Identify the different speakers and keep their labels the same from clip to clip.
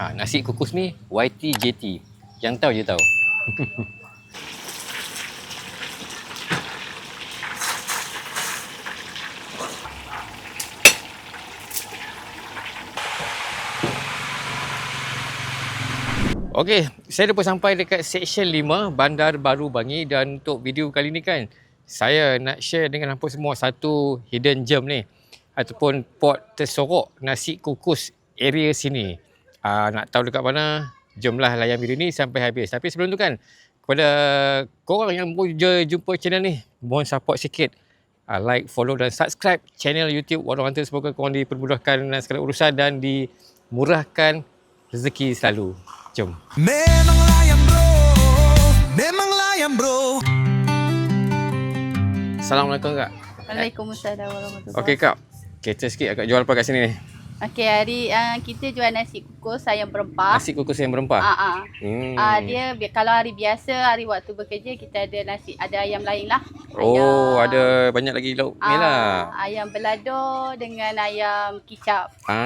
Speaker 1: Ha, nasi kukus ni YTJT. Yang tahu je tahu. Okey, saya dah sampai dekat section 5 Bandar Baru Bangi dan untuk video kali ni kan saya nak share dengan hampa semua satu hidden gem ni ataupun pot tersorok nasi kukus area sini. Aa, nak tahu dekat mana? Jomlah layan video ni sampai habis. Tapi sebelum tu kan kepada korang yang baru jumpa channel ni mohon support sikit. Aa, like, follow dan subscribe channel YouTube Warung Hunter semoga korang dipermudahkan dengan segala urusan dan dimurahkan rezeki selalu. Jom.
Speaker 2: Memang layan bro Memang layan bro
Speaker 1: Assalamualaikum kak.
Speaker 3: Waalaikumsalam warahmatullahi
Speaker 1: Okey kak. Kereta sikit akak jual apa kat sini ni?
Speaker 3: Okey, hari uh, kita jual nasi kukus ayam berempah.
Speaker 1: Nasi kukus yang berempah.
Speaker 3: Ah ah.
Speaker 1: Hmm.
Speaker 3: Ah dia kalau hari biasa, hari waktu bekerja kita ada nasi ada ayam lain lah.
Speaker 1: oh,
Speaker 3: ayam-
Speaker 1: ada banyak lagi lauk ni lah.
Speaker 3: Ah, ayam belado dengan ayam kicap.
Speaker 1: Ah,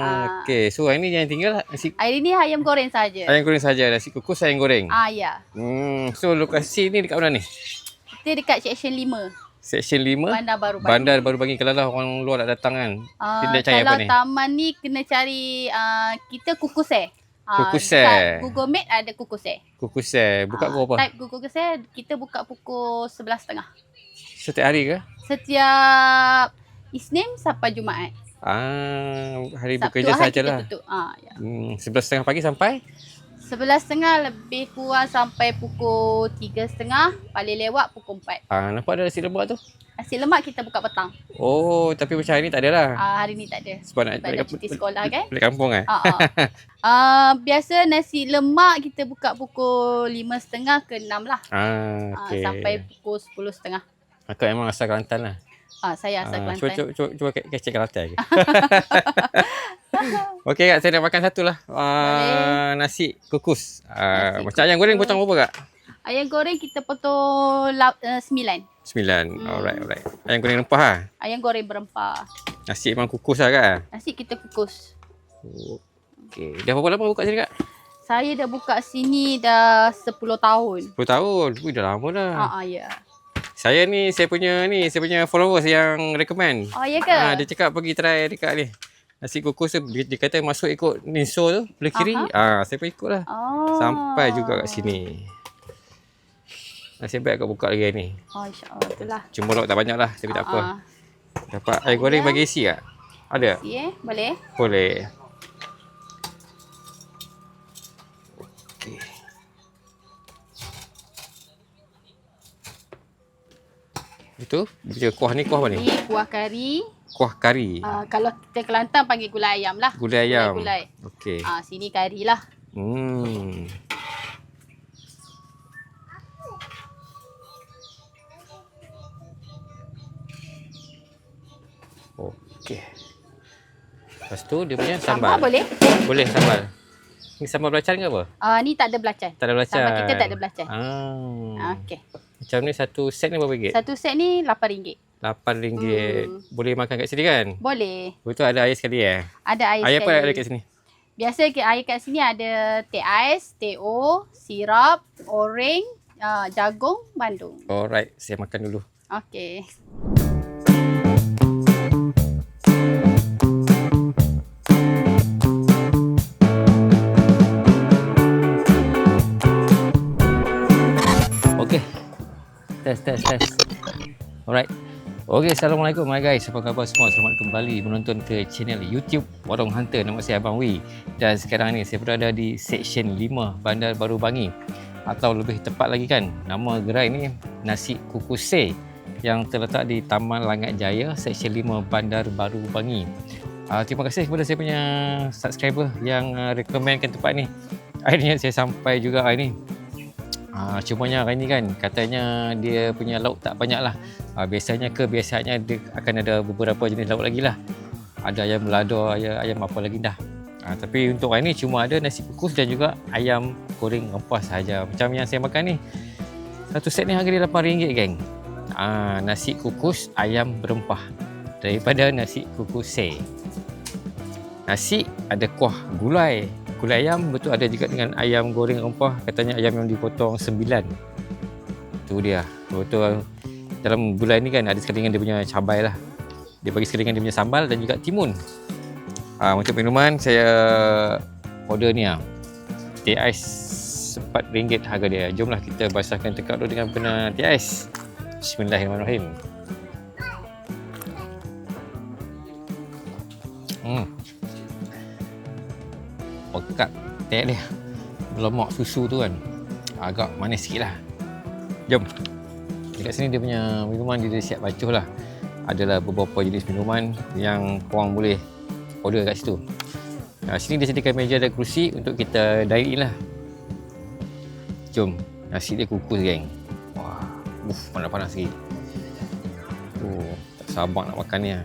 Speaker 3: Ah.
Speaker 1: okey. So hari ni yang tinggal nasi
Speaker 3: Hari ni ayam goreng saja.
Speaker 1: ayam goreng saja, nasi kukus ayam goreng.
Speaker 3: Ah ya.
Speaker 1: Hmm, so lokasi ni dekat mana ni?
Speaker 3: Kita dekat section 5.
Speaker 1: Section 5.
Speaker 3: Bandar Baru Bangi.
Speaker 1: Bandar baru bagi kalau lah orang luar nak datang kan.
Speaker 3: Ah,
Speaker 1: Dia nak cari
Speaker 3: kalau
Speaker 1: apa ni?
Speaker 3: taman ni kena cari uh, kita kukus eh.
Speaker 1: Kukus eh.
Speaker 3: Google Map ada kukus eh.
Speaker 1: Kukus eh. Buka
Speaker 3: Ah,
Speaker 1: pukul apa?
Speaker 3: Type Google eh kita buka pukul 11.30.
Speaker 1: Setiap hari ke?
Speaker 3: Setiap Isnin sampai Jumaat.
Speaker 1: Ah, hari
Speaker 3: Sabtu
Speaker 1: bekerja sajalah.
Speaker 3: kita tutup. Ah, ya.
Speaker 1: Hmm, 11.30 pagi sampai
Speaker 3: 11.30 lebih kurang sampai pukul 3.30. Paling lewat pukul 4.
Speaker 1: Ah, nampak ada nasi lemak tu?
Speaker 3: Nasi lemak kita buka petang.
Speaker 1: Oh, tapi macam hari ni tak ada lah.
Speaker 3: Ah, hari ni tak ada.
Speaker 1: Sebab nak
Speaker 3: ada cuti sekolah kan.
Speaker 1: balik kampung kan?
Speaker 3: Ah, ah. Ah, biasa nasi lemak kita buka pukul 5.30 ke 6 lah.
Speaker 1: Ah,
Speaker 3: Ah,
Speaker 1: okey.
Speaker 3: sampai pukul 10.30.
Speaker 1: Aku memang asal Kelantan lah.
Speaker 3: Ah, saya asal
Speaker 1: Ah,
Speaker 3: Kelantan.
Speaker 1: cuba, cuba, cuba, cuba ke- kecek Kelantan lagi. Okey kak, saya nak makan satu lah. Uh, nasi kukus. Uh,
Speaker 3: Nasi
Speaker 1: macam ayam goreng
Speaker 3: kukus.
Speaker 1: potong berapa kak?
Speaker 3: Ayam goreng kita potong uh, 9.
Speaker 1: Sembilan.
Speaker 3: Hmm.
Speaker 1: Alright, alright. Ayam goreng rempah lah.
Speaker 3: Ayam goreng berempah.
Speaker 1: Nasi memang kukus lah kak.
Speaker 3: Nasi kita kukus.
Speaker 1: Okey. Dah berapa lama buka sini kak?
Speaker 3: Saya dah buka sini dah 10 tahun.
Speaker 1: 10 tahun. Ui, dah lama dah.
Speaker 3: Ha ah, ya.
Speaker 1: Saya ni, saya punya ni, saya punya followers yang recommend.
Speaker 3: Oh, ya ke?
Speaker 1: Ah, dia cakap pergi try dekat ni. Nasi kukus tu, dia, dia kata masuk ikut Ninso tu, belah kiri. Ah, saya pun ikut lah.
Speaker 3: Oh.
Speaker 1: Sampai juga kat sini. Nasib baik aku buka lagi hari ni.
Speaker 3: Oh, insya-Allah itulah.
Speaker 1: Cuma lauk tak banyak lah, tapi tak apa.
Speaker 3: Ah, ah.
Speaker 1: Dapat air goreng bagi isi tak? Ada?
Speaker 3: Si eh, boleh?
Speaker 1: Boleh. Okey. Itu, dia kuah ni kuah apa ni?
Speaker 3: Ni kuah kari.
Speaker 1: Kuah kari.
Speaker 3: Ah, kalau kita Kelantan panggil gulai ayam lah.
Speaker 1: Gulai ayam.
Speaker 3: Gulai.
Speaker 1: Okey.
Speaker 3: Ah, sini kari lah.
Speaker 1: Hmm. Okey. Lepas tu dia punya
Speaker 3: Sambal
Speaker 1: sambal.
Speaker 3: boleh?
Speaker 1: Boleh sambal. Ni sambal belacan ke apa?
Speaker 3: Ah, ni tak ada belacan.
Speaker 1: Tak ada belacan.
Speaker 3: Sambal kita tak ada belacan.
Speaker 1: Ah.
Speaker 3: Ah, okey.
Speaker 1: Macam ni satu set ni berapa ringgit?
Speaker 3: Satu set ni RM8.
Speaker 1: Lapan ringgit.
Speaker 3: Hmm.
Speaker 1: Boleh makan kat sini kan?
Speaker 3: Boleh.
Speaker 1: Betul ada air sekali eh?
Speaker 3: Ada air
Speaker 1: Air apa
Speaker 3: sekali.
Speaker 1: ada kat sini?
Speaker 3: Biasa ke air kat sini ada teh ais, teh O, sirap, oreng, uh, jagung, bandung.
Speaker 1: Alright, saya makan dulu.
Speaker 3: Okey.
Speaker 1: Okey. Test, test, test. Alright. Okey, Assalamualaikum my guys. Apa khabar semua? Selamat kembali menonton ke channel YouTube Warung Hunter. Nama saya Abang Wee. Dan sekarang ni saya berada di Section 5 Bandar Baru Bangi. Atau lebih tepat lagi kan, nama gerai ni Nasi Kukuse yang terletak di Taman Langat Jaya, Section 5 Bandar Baru Bangi. Uh, terima kasih kepada saya punya subscriber yang uh, recommendkan tempat ni. Akhirnya saya sampai juga hari ni. Ah, cumanya hari ni kan katanya dia punya lauk tak banyak lah. Ah, biasanya ke biasanya dia akan ada beberapa jenis lauk lagi lah. Ada ayam belado, ayam, ayam apa lagi dah. Ah, tapi untuk hari ni cuma ada nasi kukus dan juga ayam goreng rempah saja. Macam yang saya makan ni. Satu set ni harga dia RM8 geng. Ah, nasi kukus ayam berempah daripada nasi kukus se. Nasi ada kuah gulai, kulit ayam betul ada juga dengan ayam goreng rempah katanya ayam yang dipotong sembilan. Tu dia. Betul dalam gulai ni kan ada sekali dengan dia punya cabai lah. Dia bagi sekali dengan dia punya sambal dan juga timun. Ha, untuk minuman saya order ni lah teh ais RM4 harga dia. Jomlah kita basahkan tekak dulu dengan pena teh ais. Bismillahirrahmanirrahim. Hmm. Pekat teh dia. Lemak susu tu kan. Agak manis sikit lah. Jom. Dekat sini dia punya minuman dia dah siap bacuh lah. Adalah beberapa jenis minuman yang korang boleh order kat situ. Nah, sini dia sediakan meja dan kerusi untuk kita dine in lah. Jom. Nasi dia kukus geng. Wah. Uff, panas-panas sikit. Oh, tak sabar nak makan ni lah.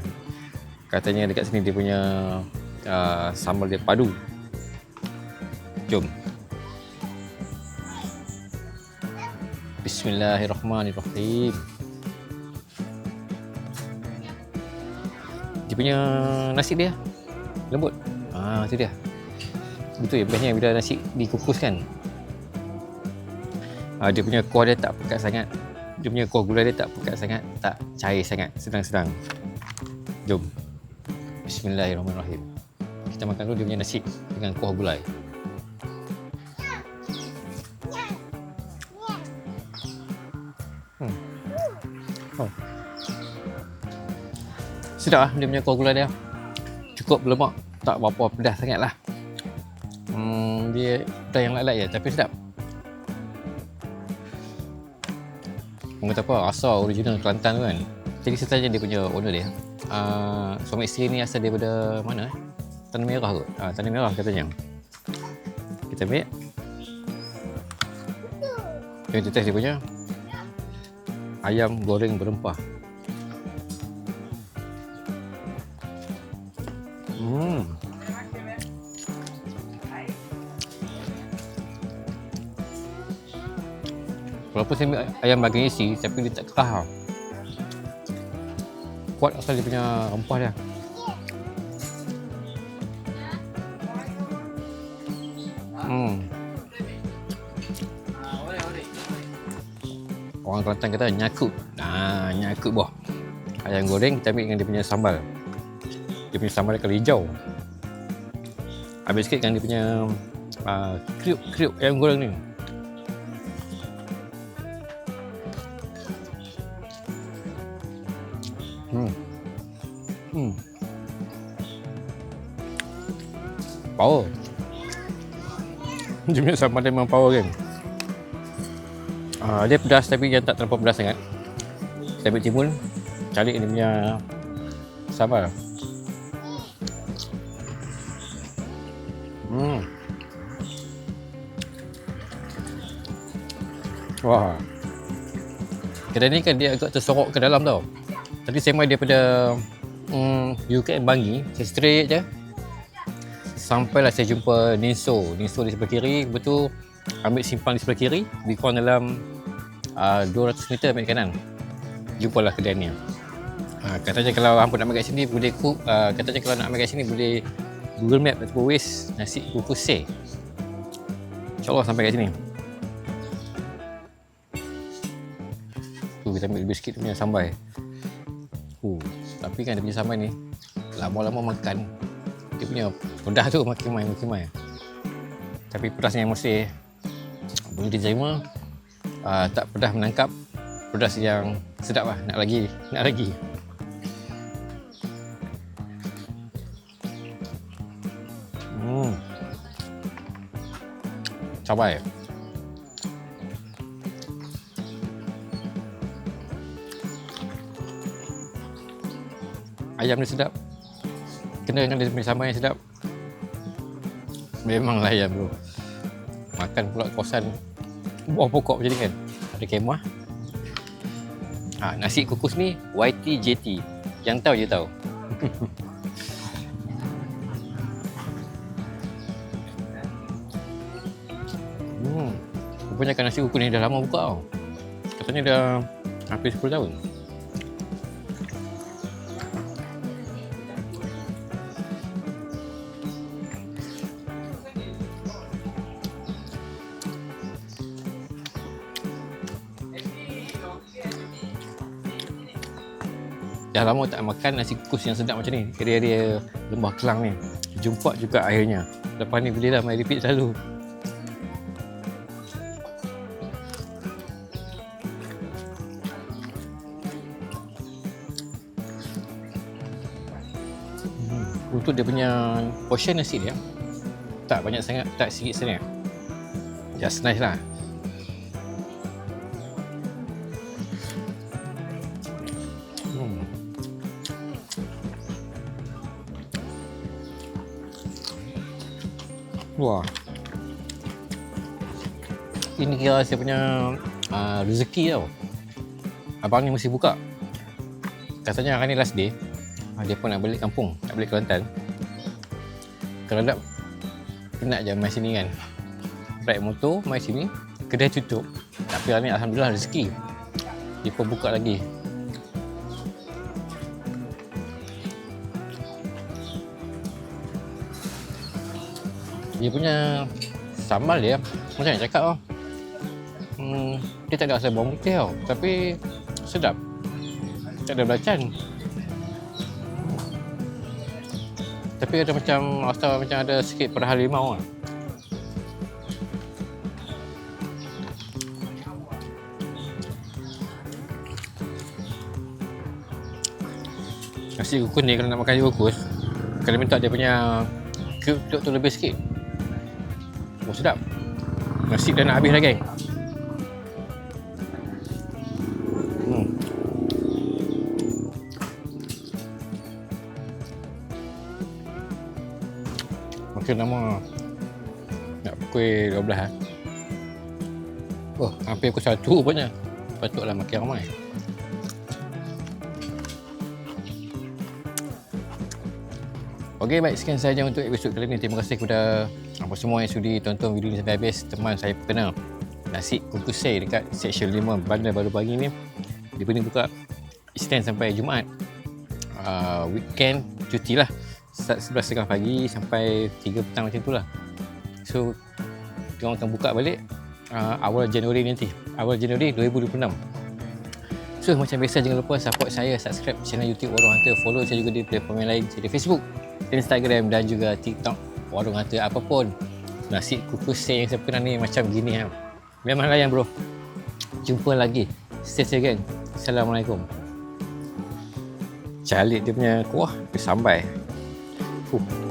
Speaker 1: Katanya dekat sini dia punya uh, sambal dia padu. Jom. Bismillahirrahmanirrahim. Dia punya nasi dia lembut. Ah, tu dia. Betul ya, bestnya bila nasi dikukus kan. Ah, dia punya kuah dia tak pekat sangat. Dia punya kuah gulai dia tak pekat sangat, tak cair sangat, sedang-sedang. Jom. Bismillahirrahmanirrahim. Kita makan dulu dia punya nasi dengan kuah gulai. Oh. Sedap lah dia punya kuah gulai dia. Cukup lemak, tak berapa pedas sangat lah. Hmm, dia pedas yang light-light je tapi sedap. Orang kata apa, rasa original Kelantan tu kan. Jadi saya tanya dia punya owner dia. Uh, suami isteri ni asal daripada mana? eh? Tanah Merah kot. Uh, Tanah Merah katanya. Kita ambil. Kita test dia punya. Ayam goreng berempah. Hmm. Walaupun saya ambil ayam bagian isi, tapi dia tak kerah. Kuat asal dia punya rempah dia. Hmm. Orang Kelantan kata nyakut. Nah, nyakut boh. Ayam goreng kita ambil dengan dia punya sambal. Dia punya sambal kalau hijau. Ambil sikit dengan dia punya uh, kriuk-kriuk ayam goreng ni. Hmm. Hmm. Power. Dia punya sambal dia memang power kan. Uh, dia pedas tapi yang tak terlalu pedas sangat. Ambil timun, cari dia punya sambal. Hmm. Wah. Kedai ni kan dia agak tersorok ke dalam tau. Tadi saya mai daripada um, UKM Bangi, saya straight je. Sampailah saya jumpa Ninso. Ninso di sebelah kiri, betul ambil simpang di sebelah kiri, lebih dalam uh, 200 meter ambil kanan. Jumpalah kedai ni. Uh, katanya kalau hampa nak ambil kat sini boleh cook, uh, katanya kalau nak ambil kat sini boleh Google Map ataupun Waze nasi kukus seh. InsyaAllah sampai kat sini. Tu kita ambil lebih sikit punya sambal. Uh, tapi kan dia punya sambal ni lama-lama makan dia punya pedas tu makin main makin main. Tapi pedasnya yang mesti boleh diterima. Uh, tak pedas menangkap pedas yang sedap lah. Nak lagi nak lagi. Hmm. Cabai. Ayam dia sedap. Kena dengan dia punya sambal yang sedap. Memanglah ayam bro makan pula kawasan buah pokok macam ni kan? Ada kemah. Ha, nasi kukus ni YTJT yang tahu je tahu. Hmm. kebanyakan nasi kukus ni dah lama buka tau. Katanya dah hampir 10 tahun dah lama tak makan nasi kukus yang sedap macam ni. Area-area Lembah Kelang ni. Jumpa juga akhirnya. Lepas ni bolehlah main repeat selalu. Hmm, Untuk dia punya portion nasi dia tak banyak sangat, tak sikit sangat. Just nice lah. Wah. Ini kira saya punya uh, rezeki tau. Abang ni mesti buka. Katanya hari ni last day. Uh, dia pun nak balik kampung, nak balik Kelantan. Kalau tak, penat je main sini kan. Ride motor, main sini, kedai tutup. Tapi hari ni Alhamdulillah rezeki. Dia pun buka lagi. Dia punya sambal dia macam nak cakap tau. Hmm, dia tak ada rasa bawang putih tau. Tapi sedap. Tak ada belacan. Tapi ada macam rasa macam ada sikit perah limau lah. Nasi kukus ni kalau nak makan nasi kukus Kena minta dia punya Cube tu lebih sikit Oh sedap. Nasi dah nak habis dah geng hmm. Makin lama Nak pukul 12 lah Oh. Hampir pukul 1 rupanya Patutlah makin ramai. Okey, baik. Sekian sahaja untuk episod kali ini. Terima kasih kepada apa semua yang sudi tonton video ini sampai habis. Teman saya kenal nasi kukus saya dekat section 5 bandar baru pagi ni. Dia pun buka stand sampai Jumaat. Uh, weekend cuti lah. Start 11.30 pagi sampai 3 petang macam tu lah. So, dia akan buka balik uh, awal Januari nanti. Awal Januari 2026. So macam biasa jangan lupa support saya subscribe channel YouTube Warung Hunter follow saya juga di platform yang lain di Facebook Instagram dan juga TikTok Warung Hunter apapun nasi kukus yang saya pernah ni macam gini ha. Memang layan bro. Jumpa lagi. Stay safe again Assalamualaikum. Calik dia punya kuah Dia sambai Huh.